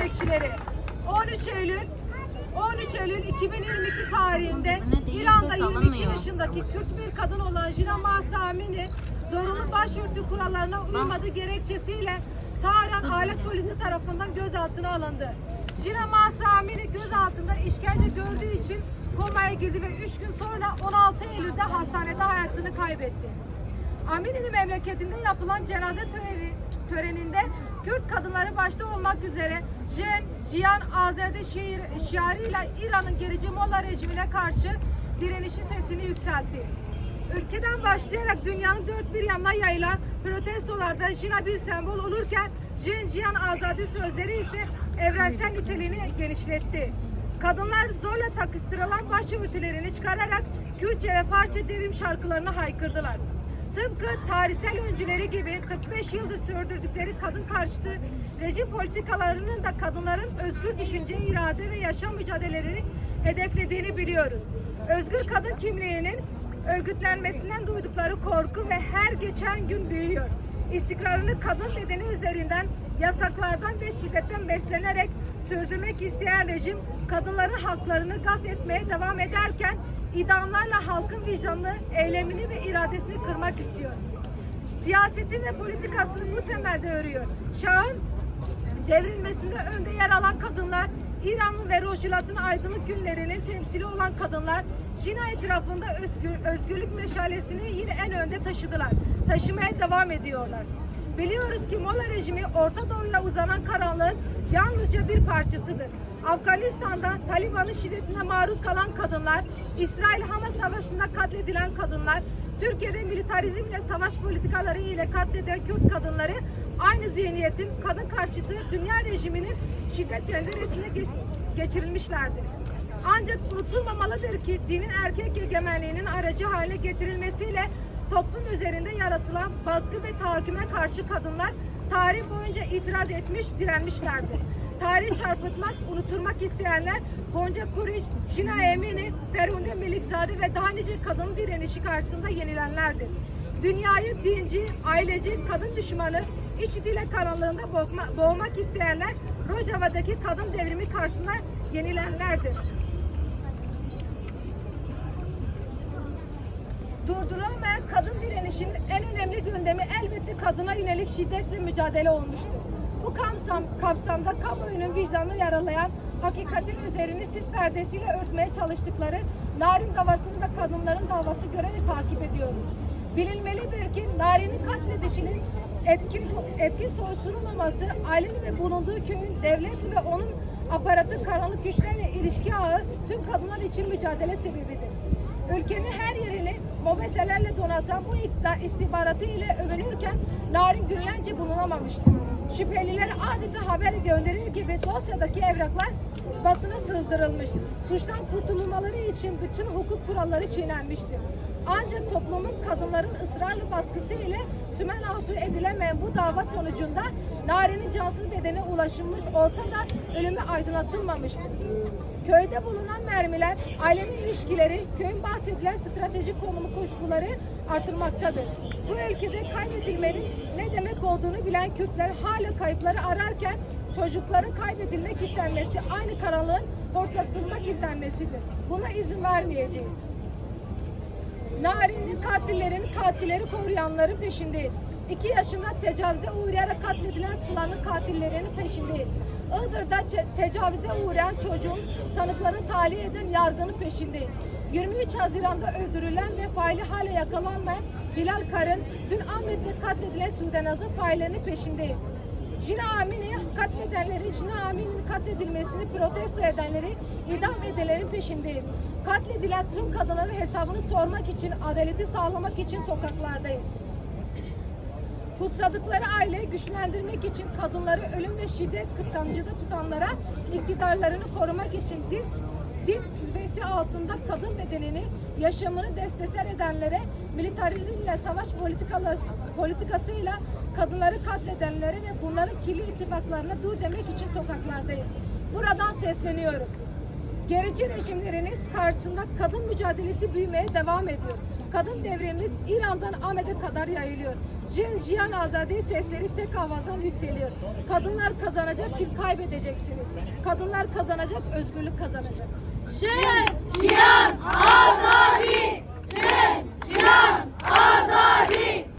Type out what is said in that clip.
emekçileri 13 Eylül 13 Eylül 2022 tarihinde İran'da 22 yaşındaki Kürt bir kadın olan Jina Mahsa Amini zorunlu başörtü kurallarına uymadığı gerekçesiyle Tahran Alet Polisi tarafından gözaltına alındı. Jina Mahsa Amini gözaltında işkence gördüğü için komaya girdi ve 3 gün sonra 16 Eylül'de hastanede hayatını kaybetti. Amini'nin memleketinde yapılan cenaze töreni, töreninde Kürt kadınları başta olmak üzere Jen, Jiyan, Azade şiir, şiarıyla İran'ın gerici Molla rejimine karşı direnişi sesini yükseltti. Ülkeden başlayarak dünyanın dört bir yanına yayılan protestolarda Jina bir sembol olurken Jen, Jiyan, Azade sözleri ise evrensel niteliğini genişletti. Kadınlar zorla takıştırılan başörtülerini çıkararak Kürtçe ve Farsça devrim şarkılarını haykırdılar. Tıpkı tarihsel öncüleri gibi 45 yıldır sürdürdükleri kadın karşıtı rejim politikalarının da kadınların özgür düşünce, irade ve yaşam mücadelelerini hedeflediğini biliyoruz. Özgür kadın kimliğinin örgütlenmesinden duydukları korku ve her geçen gün büyüyor. İstikrarını kadın bedeni üzerinden yasaklardan ve şiddetten beslenerek sürdürmek isteyen rejim kadınların haklarını gasp etmeye devam ederken idamlarla halkın vicdanını, eylemini ve iradesini kırmak istiyor. Siyaseti ve politikasını bu temelde örüyor. Şahın devrilmesinde önde yer alan kadınlar, İranlı ve Rojhilat'ın aydınlık günlerinin temsili olan kadınlar, Şina etrafında özgür, özgürlük meşalesini yine en önde taşıdılar. Taşımaya devam ediyorlar. Biliyoruz ki Molla rejimi Orta Doğu'ya uzanan karanlığın yalnızca bir parçasıdır. Afganistan'da Taliban'ın şiddetine maruz kalan kadınlar, İsrail-Hamas savaşında katledilen kadınlar, Türkiye'de militarizmle savaş politikaları ile katleden Kürt kadınları aynı zihniyetin kadın karşıtı dünya rejiminin şiddet cenderesine geç- geçirilmişlerdir. Ancak unutulmamalıdır ki dinin erkek egemenliğinin aracı haline getirilmesiyle toplum üzerinde yaratılan baskı ve tahakküme karşı kadınlar tarih boyunca itiraz etmiş, direnmişlerdir. Tarih çarpıtmak, unutulmak isteyenler Gonca Kuriş, Şina Emini, Ferhunde Melikzade ve daha nice kadın direnişi karşısında yenilenlerdir. Dünyayı dinci, aileci, kadın düşmanı, işit ile karanlığında boğma- boğmak isteyenler Rojava'daki kadın devrimi karşısında yenilenlerdir. Durdurulamayan kadın direnişinin en önemli gündemi elbette kadına yönelik şiddetle mücadele olmuştur. Bu kapsam, kapsamda kamuoyunun vicdanını yaralayan hakikatin üzerini sis perdesiyle örtmeye çalıştıkları Narin davasını da kadınların davası görerek takip ediyoruz. Bilinmelidir ki Narin'in katledişinin etkin, etkin soruşturulmaması ailenin ve bulunduğu köyün devlet ve onun aparatın karanlık güçlerle ilişki ağı tüm kadınlar için mücadele sebebidir. Ülkenin her yerini mobeselerle donatan bu istihbaratı ile övünürken Narin günlerce bulunamamıştı. Şüpheliler adeta haber gönderir gibi dosyadaki evraklar basına sızdırılmış. Suçtan kurtulmaları için bütün hukuk kuralları çiğnenmiştir. Ancak toplumun kadınların ısrarlı baskısı ile sümen altı edilemeyen bu dava sonucunda Narin'in cansız bedene ulaşılmış olsa da ölümü aydınlatılmamıştır. Köyde bulunan mermiler, ailenin ilişkileri, köyün bahsedilen stratejik konumu kuşkuları artırmaktadır. Bu ülkede kaybedilmenin ne demek olduğunu bilen Kürtler hala kayıpları ararken çocukların kaybedilmek istenmesi aynı karanlığın hortlatılmak istenmesidir. Buna izin vermeyeceğiz. Narin'in katillerinin katilleri koruyanların peşindeyiz. İki yaşında tecavüze uğrayarak katledilen Sıla'nın katillerinin peşindeyiz. Iğdır'da tecavüze uğrayan çocuğun sanıkların tahliye eden yargının peşindeyiz. 23 Haziran'da öldürülen ve faili hala yakalanmayan Bilal Karın, dün Ahmet'te katledilen Sudenaz'ın faillerinin peşindeyiz. Jina Amini'yi katledenleri, Jina Amini'nin katledilmesini protesto edenleri idam edenlerin peşindeyiz. Katledilen tüm kadınların hesabını sormak için, adaleti sağlamak için sokaklardayız. Kutsadıkları aileyi güçlendirmek için kadınları ölüm ve şiddet kıskancıda tutanlara iktidarlarını korumak için diz, din hizmeti altında kadın bedenini, yaşamını desteser edenlere militarizmle savaş politikaları, politikasıyla kadınları katledenlere ve bunların kirli ittifaklarına dur demek için sokaklardayız. Buradan sesleniyoruz. Gerici rejimleriniz karşısında kadın mücadelesi büyümeye devam ediyor. Kadın devrimiz İran'dan Ahmet'e kadar yayılıyor. Jin Jiyan Azadi sesleri tek avazdan yükseliyor. Kadınlar kazanacak, siz kaybedeceksiniz. Kadınlar kazanacak, özgürlük kazanacak. Şen, şiyan,